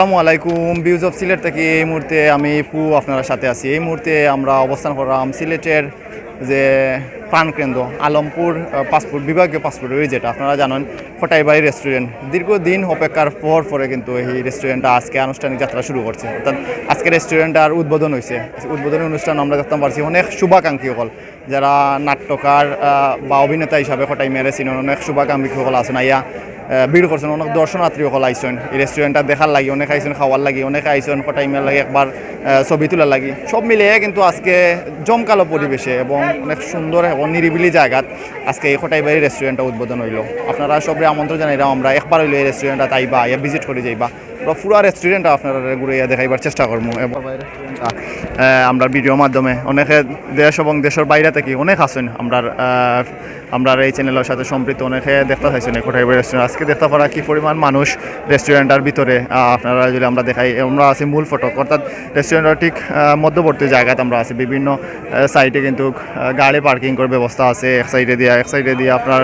আসসালামু আলাইকুম বিউজ অফ সিলেট থেকে এই মুহূর্তে আমি পু আপনার সাথে আছি। এই মুহূর্তে আমরা অবস্থান করলাম সিলেটের যে প্রাণকেন্দ্র, আলমপুর পাসপোর্ট, বিভাগীয় পাসপোর্ট ওই যেটা, আপনারা জানেন, ফটাইবাড়ি রেস্টুরেন্ট দীর্ঘদিন অপেক্ষার পর পরে কিন্তু এই রেস্টুরেন্টটা আজকে আনুষ্ঠানিক যাত্রা শুরু করছে। অর্থাৎ আজকে রেস্টুরেন্টটার উদ্বোধন হয়েছে উদ্বোধনী অনুষ্ঠান আমরা দেখতে পারছি অনেক শুভাকাঙ্ক্ষী সকল। যারা নাট্যকার বা অভিনেতা হিসাবে ফটাই মেরেছেন অনেক শুভাকাঙ্ক্ষী সকল আছেন। আইয়া ভিড় করছেন, অনেক দর্শনার্থী সকল আইসেন এই রেস্টুরেন্টটা দেখার লাগি, অনেক আইসেন খাওয়ার লাগি, অনেক আইসেন ফটাইমের লাগি, একবার ছবি তোলার লাগি। সব মিলিয়ে কিন্তু আজকে জমকালো পরিবেশে এবং অনেক সুন্দর এবং নিরিবিলি জায়গাত আজকে এই খটাইবাড়ি রেস্টুরেন্টটা উদ্বোধন হইল। আপনারা সবরে আমন্ত্রণ জানাইলাম, আমরা একবার হইল এই রেস্টুরেন্টটা তাইবা, ইয়া ভিজিট করে যাইবা। আমরা পুরো রেস্টুরেন্টটা আপনারা ঘুরে দেখাইবার চেষ্টা করব আমরা ভিডিওর মাধ্যমে। অনেকে দেশ এবং দেশের বাইরে থেকে অনেক আছেন। আমরা আমরা এই চ্যানেলের সাথে সম্পৃক্ত অনেকে দেখতে চাইছেন কোটাইবাড়ি রেস্টুরেন্ট আজকে দেখতে পারা কি পরিমাণ মানুষ রেস্টুরেন্টের ভিতরে। আপনারা যদি আমরা দেখাই আমরা আছি মূল ফটক। অর্থাৎ রেস্টুরেন্টের ঠিক মধ্যবর্তী জায়গাতে আমরা আছি। বিভিন্ন সাইডে কিন্তু গাড়ি পার্কিং করার ব্যবস্থা আছে। এক সাইডে দিয়ে, এক সাইডে দিয়ে আপনার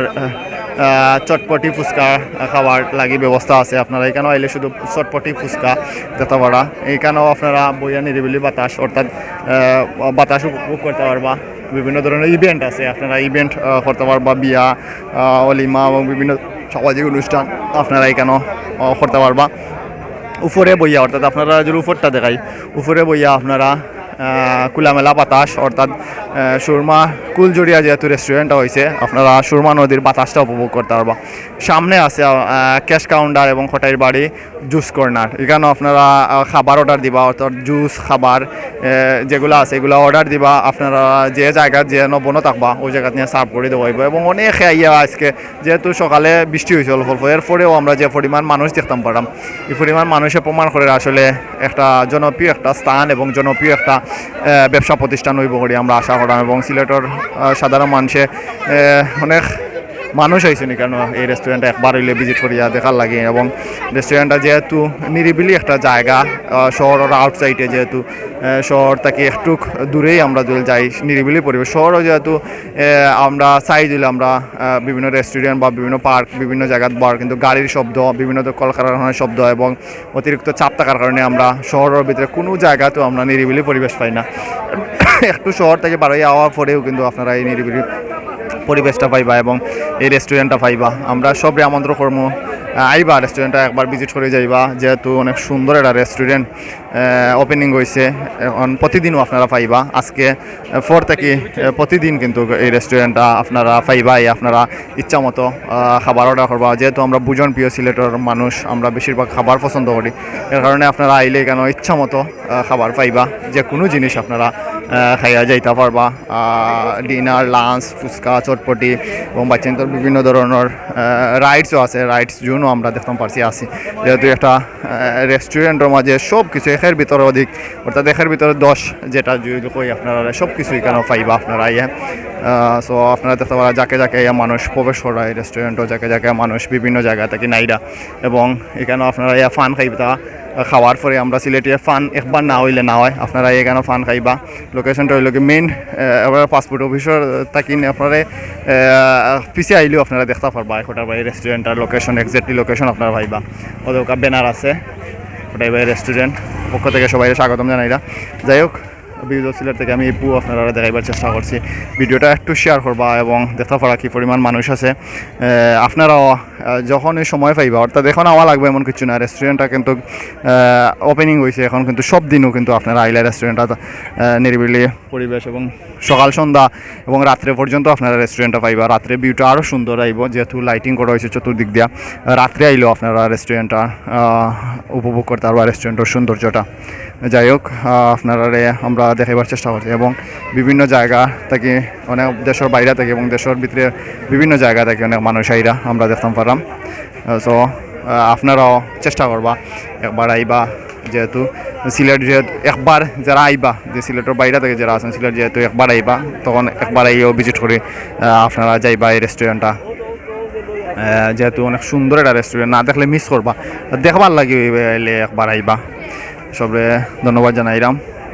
চটপটি ফুচকা খাওয়ার লাগি ব্যবস্থা আছে। আপনারা এখানেও আইলে শুধু চটপটি ফুচকা যেতে পারা এইখানেও আপনারা বইয়া নিরিবিলি বাতাস, অর্থাৎ বাতাস উপভোগ করতে পারবা। বিভিন্ন ধরনের ইভেন্ট আছে, আপনারা ইভেন্ট করতে পারবা, বিয়া অলিমা এবং বিভিন্ন সামাজিক অনুষ্ঠান আপনারা এখানেও করতে পারবা। উপরে বইয়া, অর্থাৎ আপনারা যদি উপরটা দেখাই, উপরে বইয়া আপনারা আহ, খোলামেলা বাতাস অর্থাৎ সুরমা কুলজড়িয়া যেহেতু রেস্টুরেন্টটা হয়েছে আপনারা সুরমা নদীর বাতাসটা উপভোগ করতে পারবা। সামনে আছে ক্যাশ কাউন্টার এবং খটাইর বাড়ি জুস কর্নার। এখানেও আপনারা খাবার অর্ডার দিবা অর্থাৎ জুস খাবার যেগুলো আছে এগুলো অর্ডার দিবা। আপনারা যে জায়গা যে নবনো থাকবা ওই জায়গা নিয়ে সার্ভ করে দেওয়া হইব। এবং অনেক আইয়া আজকে যেহেতু সকালে বৃষ্টি হয়েছে অল্প অল্প এরপরেও আমরা যে পরিমাণ মানুষ দেখতাম পারলাম। এই পরিমাণ মানুষে প্রমাণ করে আসলে একটা জনপ্রিয় একটা স্থান এবং জনপ্রিয় একটা ব্যবসা প্রতিষ্ঠান হইব করি আমরা আশা করলাম এবং সিলেটর সাধারণ মানুষে অনেক মানুষ আইসেনি কেন এই রেস্টুরেন্টটা একবার হইলে ভিজিট করিয়া দেখার লাগে। এবং রেস্টুরেন্টটা যেহেতু নিরিবিলি একটা জায়গা আহ, শহরের আউটসাইডে যেহেতু শহর থেকে একটু দূরেই আমরা যদি যাই নিরিবিলি পরিবেশ। শহরও যেহেতু আমরা চাই দিলে আমরা বিভিন্ন রেস্টুরেন্ট বা বিভিন্ন পার্ক বিভিন্ন জায়গাত বার কিন্তু গাড়ির শব্দ বিভিন্ন কলকারখানার শব্দ এবং অতিরিক্ত চাপ থাকার কারণে আমরা শহরের ভিতরে কোনো জায়গাতেও আমরা নিরিবিলি পরিবেশ পাই না। একটু শহর থেকে বারোই আওয়ার পরেও কিন্তু আপনারা এই নিরিবিলি পরিবেশটা পাইবা এবং এই রেস্টুরেন্টটা পাইবা। আমরা সবরে আমন্ত্রণ করব আইবা রেস্টুরেন্টটা একবার ভিজিট করে যাইবা। যেহেতু অনেক সুন্দর একটা রেস্টুরেন্ট ওপেনিং হয়েছে এখন প্রতিদিনও আপনারা পাইবা। আজকে ফোর থেকে প্রতিদিন কিন্তু এই রেস্টুরেন্টটা আপনারা পাইবাই আপনারা ইচ্ছা মতো খাবার অর্ডার করবা। যেহেতু আমরা বুজন প্রিয় সিলেটের মানুষ, আমরা বেশিরভাগ খাবার পছন্দ করি। এর কারণে আপনারা আইলে কেন ইচ্ছা মতো খাবার পাইবা। যে কোনো জিনিস আপনারা খাইয়া যাইতে পারবা। ডিনার লাঞ্চ ফুচকা, চটপটি এবং বাচ্চাদের বিভিন্ন ধরনের রাইডসও আছে। রাইডস জোনও আমরা দেখতে পারছি আছি যেহেতু একটা রেস্টুরেন্টের মাঝে সব কিছু একের ভিতরে অধিক, অর্থাৎ একের ভিতরে দশ, যেটা কই আপনারা সব কিছু এখানে পাইবা আপনারা ইয়ে। সো আপনারা দেখতে পারা, যাকে যাকে মানুষ প্রবেশ করায় রেস্টুরেন্টও যাকে যাকে মানুষ বিভিন্ন জায়গা থেকে নাইরা। এবং এখানেও আপনারা ইয়া ফান খাইবা। খাওয়ার পরে আমরা সিলেটে ফান একবার না হইলে না হয়। আপনারা এখানে ফান খাইবা। লোকেশনটা হইল কি মেইন আপনার পাসপোর্ট অফিসের থাকি আপনারা পিছে আইলেও আপনারা দেখতে পারবা। এখটার বাই রেস্টুরেন্টের লোকেশন এক্স্যাক্টলি লোকেশন আপনারা ভাইবা। ওদের ব্যানার আছে ওটাই বাই রেস্টুরেন্ট পক্ষ থেকে সবাই স্বাগতম জানাইরা। যাই হোক ভিডিও সিলেট থেকে আমি পু আপনারা দেখাইবার চেষ্টা করছি। ভিডিওটা একটু শেয়ার করবা এবং দেখতে পারা কি পরিমাণ মানুষ আছে। আপনারাও যখন এই সময় পাইবা, অর্থাৎ এখন আওয়া লাগবে এমন কিছু না রেস্টুরেন্টটা কিন্তু ওপেনিং হয়েছে এখন কিন্তু সব দিনও কিন্তু আপনারা আইলে রেস্টুরেন্টটা নিরিবিলি পরিবেশ এবং সকাল, সন্ধ্যা এবং রাত্রে পর্যন্ত আপনারা রেস্টুরেন্টটা পাইবা। রাত্রে ভিউটা আরও সুন্দর আইব, যেহেতু লাইটিং করা হয়েছে চতুর্দিক দিয়া। রাত্রে আইলেও আপনারা রেস্টুরেন্টটা উপভোগ করতে পারবা রেস্টুরেন্টের সৌন্দর্যটা। যাই হোক আপনারা আমরা দেখাবার চেষ্টা করছি এবং বিভিন্ন জায়গা থেকে অনেক দেশের বাইরে থেকে এবং দেশের ভিতরে বিভিন্ন জায়গা থেকে অনেক মানুষ আইরা আমরা দেখতাম পারলাম। সো আপনারাও চেষ্টা করবা একবার আইবা, যেহেতু সিলেট যেহেতু একবার যারা আইবা, যে সিলেটের বাইরে থেকে যারা আছেন, সিলেট যেহেতু একবার আইবা, তখন একবার আইও ভিজিট করে আপনারা যাইবা এই রেস্টুরেন্টটা যেহেতু অনেক সুন্দর একটা রেস্টুরেন্ট না দেখলে মিস করবা। দেখবার লাগে একবার আইবা। সবরে ধন্যবাদ জানাইলাম